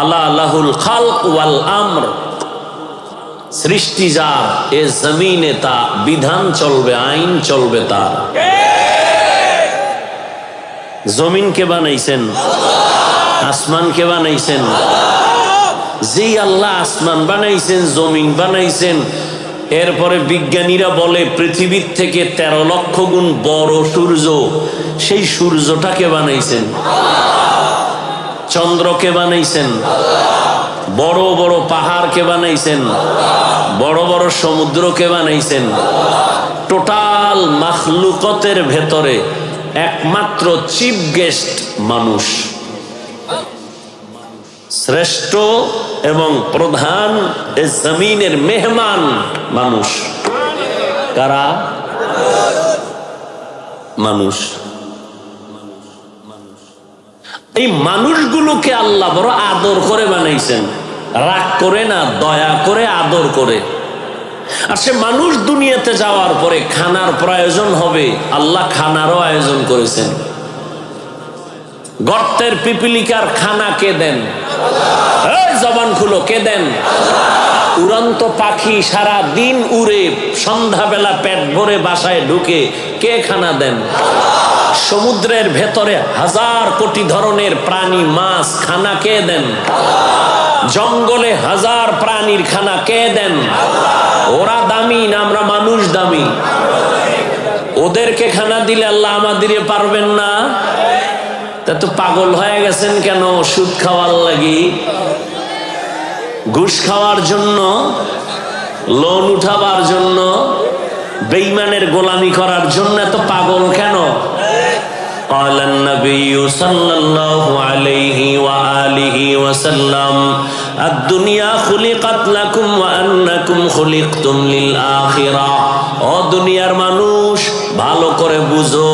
আল্লাহ আল্লাহুল খালক ওয়াল আমর। সৃষ্টি যার এ জমিনে তা, বিধান চলবে, আইন চলবে জমিন কে বানাইছেন? আসমান কে বানাইছেন? যেই আল্লাহ আসমান বানাইছেন, জমিন বানাইছেন, এরপরে বিজ্ঞানীরা বলে, পৃথিবীর থেকে তেরো লক্ষ গুণ বড় সূর্য, সেই সূর্যটাকে বানাইছেন? চন্দ্রকে বানাইছেন। বড় বড় পাহাড়কে বানাইছেন। বড় বড় সমুদ্রকে বানাইছেন। টোটাল মাখলুকতের ভেতরে একমাত্র চিফ গেস্ট মানুষ। শ্রেষ্ঠ এবং প্রধান জমিনের মেহমান মানুষ। কারা? মানুষ। এই মানুষগুলোকে আল্লাহ বড় আদর করে বানাইছেন। রাগ করে না, দয়া করে আদর করে। আর সে মানুষ দুনিয়াতে যাওয়ার পরে খানার প্রয়োজন হবে, আল্লাহ খানারও আয়োজন করেছেন। গর্তের পিপিলিকার খানা কে দেন? জবান খুলো, কে দেন? উড়ন্ত পাখি সারা দিন উড়ে সন্ধ্যাবেলা পেট ভরে বাসায় ঢুকে কে খানা দেন? সমুদ্রের ভেতরে হাজার কোটি ধরনের প্রাণী, মাছ, খানা কে দেন? জঙ্গলে হাজার প্রাণীর খানা কে দেন? ওরা দামি না আমরা মানুষ দামি? ওদেরকে খানা দিলে আল্লাহ আমাদের পারবেন না? তা তো পাগল হয়ে গেছেন কেন? সুদ খাওয়ার লাগি? ঘুষ খাওয়ার জন্য? লোন উঠাবার জন্য? বেইমানের গোলামি করার জন্য? এত পাগল কেন? قال النبي صلى الله عليه وآله وسلم الدنيا خلقت لكم وأنكم خلقتم للآخرة ও দুনিয়ার মানুষ ভালো করে বুঝো,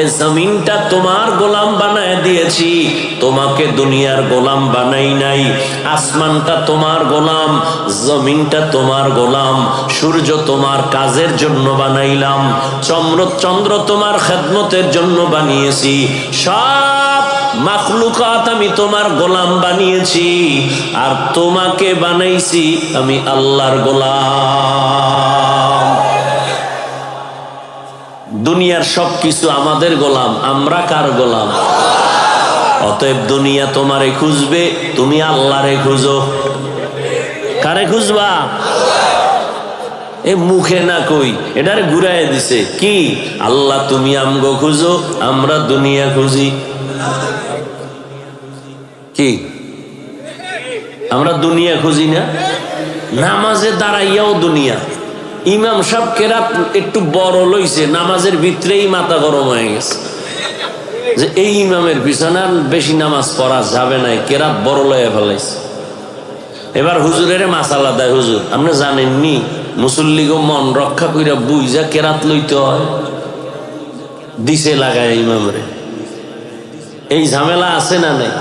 এ জমিনটা তোমার গোলাম বানায় দিয়েছি, তোমাকে দুনিয়ার গোলাম বানাই নাই। আসমানটা তোমার গোলাম, জমিনটা তোমার গোলাম, সূর্য তোমার কাজের জন্য বানাইলাম, চন্দ্র চন্দ্র তোমার খেদমতের জন্য বানিয়েছি, সব মাখলুকাত আমি তোমার গোলাম বানিয়েছি, আর তোমাকে বানাইছি আমি আল্লাহর গোলাম। দুনিয়ার সব কিছু আমাদের গোলাম, আমরা কার গোলাম? অতএব দুনিয়া তোমারে খুঁজবে, তুমি আল্লাহরে খুঁজো। কারে খুঁজবা? এ মুখে না কই ঘুরাই দিছে। কি? আল্লাহ তুমি আমগো খুঁজো, আমরা দুনিয়া খুঁজি। কি? আমরা দুনিয়া খুঁজি না? নামাজে দাঁড়াইয়াও দুনিয়া। ইমাম সাহেব কেরাত একটু বড় লইছে, নামাজের ভিতরেই মাথা গরম হয়ে গেছে। যে এই ইমামের পিছনে বেশি নামাজ পড়া যাবে না কেরাত বড় লয়ে ফেলাইছে। এবার হুজুরের মাসালা দেয়, হুজুর, আপনি জানেননি, মুসল্লিগো মন রক্ষা কইরা বুঝা কেরাত লইতে হয়? দিছে লাগায় ইমামরে। এই ঝামেলা আছে না নেই?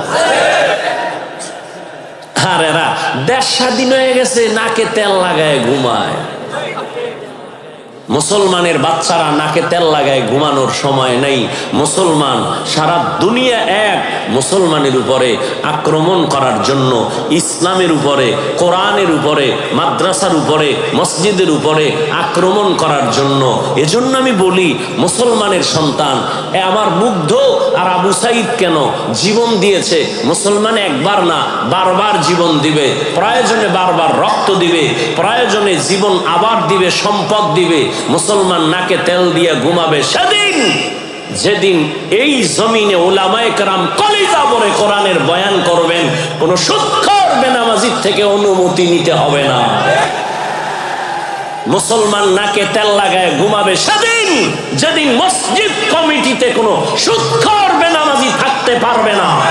আর এরা দেশ স্বাধীন হয়ে গেছে, নাকে তেল লাগায় ঘুমায়। মুসলমানের বাচ্চারা নাকে তেল লাগায় ঘুমানোর সময় নেই। মুসলমান সারা দুনিয়া এক। মুসলমানের উপরে আক্রমণ করার জন্য, ইসলামের উপরে, কোরআনের উপরে, মাদ্রাসার উপরে, মসজিদের উপরে আক্রমণ করার জন্য। এজন্য আমি বলি, মুসলমানের সন্তান আমার মুগ্ধ আর আবু সাইদ কেন? জীবন দিয়েছে। মুসলমান একবার না, বারবার জীবন দিবে। প্রয়োজনে বারবার রক্ত দিবে। প্রয়োজনে জীবন আবার দিবে, সম্পদ দিবে। মুসলমান নাকে তেল দিয়ে ঘুমাবে সেদিন। যেদিন এই জমিনে ওলামায় কারাম কলিজা বলে কোরআনের বয়ান করবেন, কোন সুক্ষর বেনামাজির থেকে অনুমতি নিতে হবে না। মুসলমান নাকে তেল লাগায় ঘুমাবে সেদিন। যেদিন মসজিদ কমিটিতে কোনো থাকতে পারবে না।